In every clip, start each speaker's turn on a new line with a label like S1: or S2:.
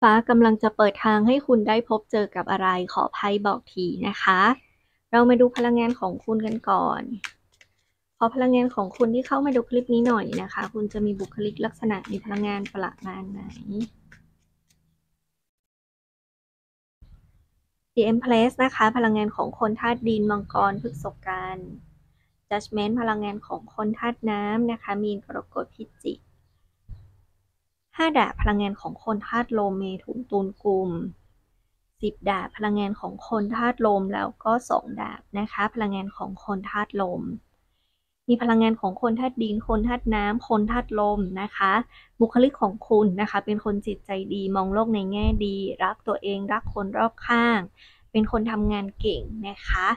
S1: ฟ้ากำลังจะเปิดทางให้คุณได้พบเจอกับอะไร ขอไพ่บอกทีนะคะ เรามาดูพลังงานของคุณกันก่อน ขอพลังงานของคุณที่เข้ามาดูคลิปนี้หน่อยนะคะ คุณจะมีบุคลิกลักษณะมีพลังงานประมาณไหน The Empress นะคะ พลังงานของคนธาตุดินมังกรพฤษกัน Judgment พลังงานของคนธาตุน้ำนะคะ มีนกรกฎพิจิก ห้าดาบพลังงานของคนธาตุลมเมถุนตุลกุมสิบดาบพลังงานของคนธาตุลมแล้วก็สองดาบนะคะ พลังงานของคนธาตุลม มีพลังงานของคนธาตุดิน คนธาตุน้ำคนธาตุลมนะคะ บุคลิกของคุณนะคะ เป็นคนจิตใจดีมองโลกในแง่ดี รักตัวเองรักคนรอบข้าง เป็นคนทำงานเก่งนะคะ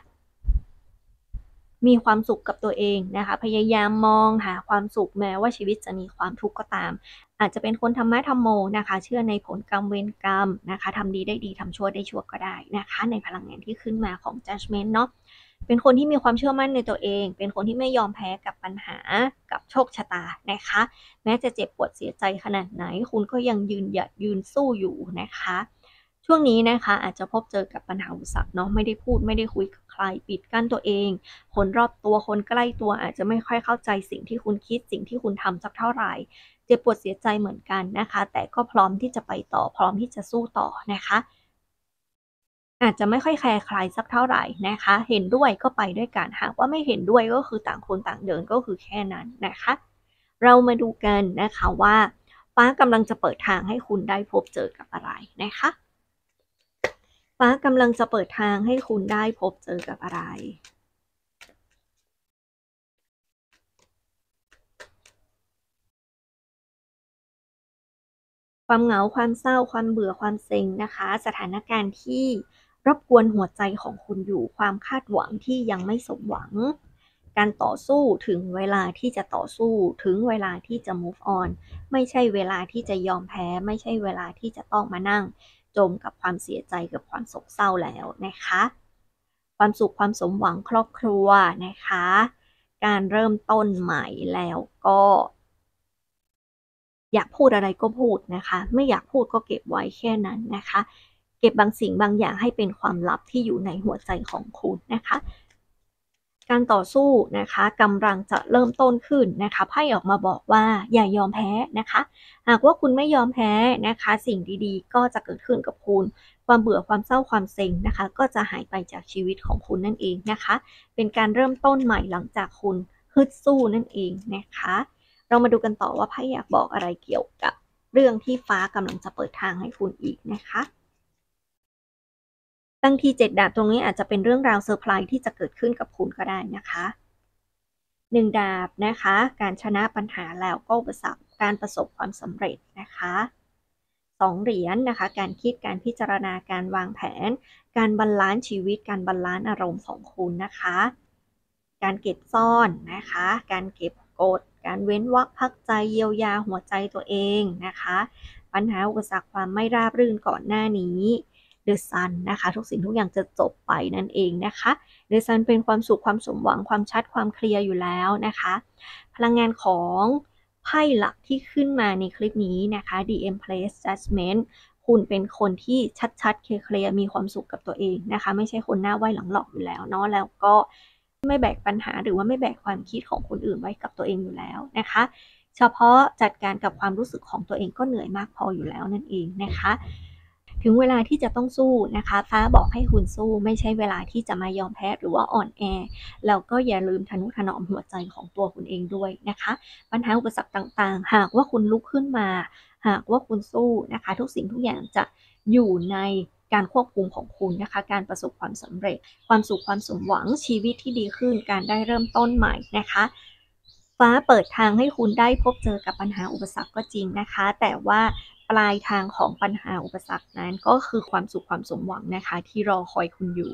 S1: มีความสุขกับตัวเองนะคะ พยายามมองหาความสุขแม้ว่าชีวิตจะมีความทุกข์ก็ตาม อาจจะเป็นคนธรรมะธรรมโมนะคะ เชื่อในผลกรรมเวรกรรมนะคะทำดีได้ดีทำชั่วได้ชั่วก็ได้นะคะ ในพลังงานที่ขึ้นมาของ judgment เนาะเป็นคนที่มีความเชื่อมั่นในตัวเอง เป็นคนที่ไม่ยอมแพ้กับปัญหากับโชคชะตานะคะ แม้จะเจ็บปวดเสียใจขนาดไหน คุณก็ยังยืนหยัดยืนสู้อยู่นะคะ ช่วงนี้นะคะอาจจะพบเจอกับปัญหาอุปสรรคเนาะไม่ได้พูดไม่ได้คุยกับ ใครปิดกั้นตัวเอง คนรอบตัวคนใกล้ตัวอาจจะไม่ค่อยเข้าใจสิ่งที่คุณคิดสิ่งที่คุณทำสักเท่าไหร่เจ็บปวดเสียใจเหมือนกันนะคะ แต่ก็พร้อมที่จะไปต่อพร้อมที่จะสู้ต่อนะคะ อาจจะไม่ค่อยแคร์ใครสักเท่าไหร่นะคะ เห็นด้วยก็ไปด้วยกันหากว่าไม่เห็นด้วยก็คือต่างคนต่างเดินก็คือแค่นั้นนะคะ เรามาดูกันนะคะว่า ฟ้ากำลังจะเปิดทางให้คุณได้พบเจอกับอะไรนะคะ ฟ้ากำลังจะเปิดทางให้คุณได้พบเจอกับอะไร ความเหงาความเศร้าความเบื่อความเซ็งนะคะ สถานการณ์ที่รบกวนหัวใจของคุณอยู่ความคาดหวังที่ยังไม่สมหวัง การต่อสู้ถึงเวลาที่จะต่อสู้ถึงเวลาที่จะ move on ไม่ใช่เวลาที่จะยอมแพ้ ไม่ใช่เวลาที่จะต้องมานั่ง จมกับความเสียใจกับความโศกเศร้าแล้วนะคะ ความสุขความสมหวังครอบครัวนะคะ การเริ่มต้นใหม่แล้วก็ อยากพูดอะไรก็พูดนะคะ ไม่อยากพูดก็เก็บไว้แค่นั้นนะคะ เก็บบางสิ่งบางอย่างให้เป็นความลับที่อยู่ในหัวใจของคุณนะคะ การต่อสู้นะคะกำลังจะเริ่มต้นขึ้นนะคะไพ่ออกมาบอกว่าอย่ายอมแพ้นะคะ หากว่าคุณไม่ยอมแพ้นะคะ สิ่งดีๆ ก็จะเกิดขึ้นกับคุณ ความเบื่อความเศร้าความเซ็งนะคะ ก็จะหายไปจากชีวิตของคุณนั่นเองนะคะ เป็นการเริ่มต้นใหม่หลังจากคุณฮึดสู้นั่นเองนะคะ เรามาดูกันต่อว่าไพ่อยากบอกอะไรเกี่ยวกับ เรื่องที่ฟ้ากำลังจะเปิดทางให้คุณอีกนะคะ บางทีเจ็ดดาบตรงนี้อาจจะเป็นเรื่องราวเซอร์ไพรส์ที่จะเกิดขึ้นกับคุณก็ได้นะคะหนึ่งดาบนะคะ การชนะปัญหาแล้วก็ประสบการประสบความสำเร็จนะคะสองเหรียญนนะคะ การคิดการพิจารณาการวางแผน การบรรลานซ์ชีวิต การบรรลานซ์อารมณ์ของคุณนะคะ การเก็บซ่อนนะคะ การเก็บกด การเว้นวักพักใจเยียวยาหัวใจตัวเองนะคะ ปัญหาอุปสรรคความไม่ราบรื่นก่อนหน้านี้ เดอะซันนะคะ ทุกสิ่งทุกอย่างจะจบไปนั่นเองนะคะเดอะซันเป็นความสุขความสมหวังความชัดความเคลียร์อยู่แล้วนะคะ พลังงานของไพ่หลักที่ขึ้นมาในคลิปนี้นะคะ The Empress Judgment คุณเป็นคนที่ชัดๆ เคลียร์มีความสุขกับตัวเองนะคะ ไม่ใช่คนหน้าไหวหลังหลอกอยู่แล้วเนาะแล้วก็ไม่แบกปัญหาหรือว่าไม่แบกความคิดของคนอื่นไว้กับตัวเองอยู่แล้วนะคะ เฉพาะจัดการกับความรู้สึกของตัวเองก็เหนื่อยมากพออยู่แล้วนั่นเองนะคะ ถึงเวลาที่จะต้องสู้นะคะ ฟ้าบอกให้คุณสู้ไม่ใช่เวลาที่จะมายอมแพ้หรือว่าอ่อนแอแล้วก็อย่าลืมทนุถนอมหัวใจของตัวคุณเองด้วยนะคะ ปัญหาอุปสรรคต่างๆ หากว่าคุณลุกขึ้นมา หากว่าคุณสู้นะคะ ทุกสิ่งทุกอย่างจะอยู่ในการควบคุมของคุณนะคะ การประสบความสำเร็จ ความสุขความสมหวังชีวิตที่ดีขึ้น การได้เริ่มต้นใหม่นะคะ ฟ้าเปิดทางให้คุณได้พบเจอกับปัญหาอุปสรรคก็จริงนะคะ แต่ว่าปลายทางของปัญหาอุปสรรคนั้นก็คือความสุขความสมหวังนะคะ ที่รอคอยคุณอยู่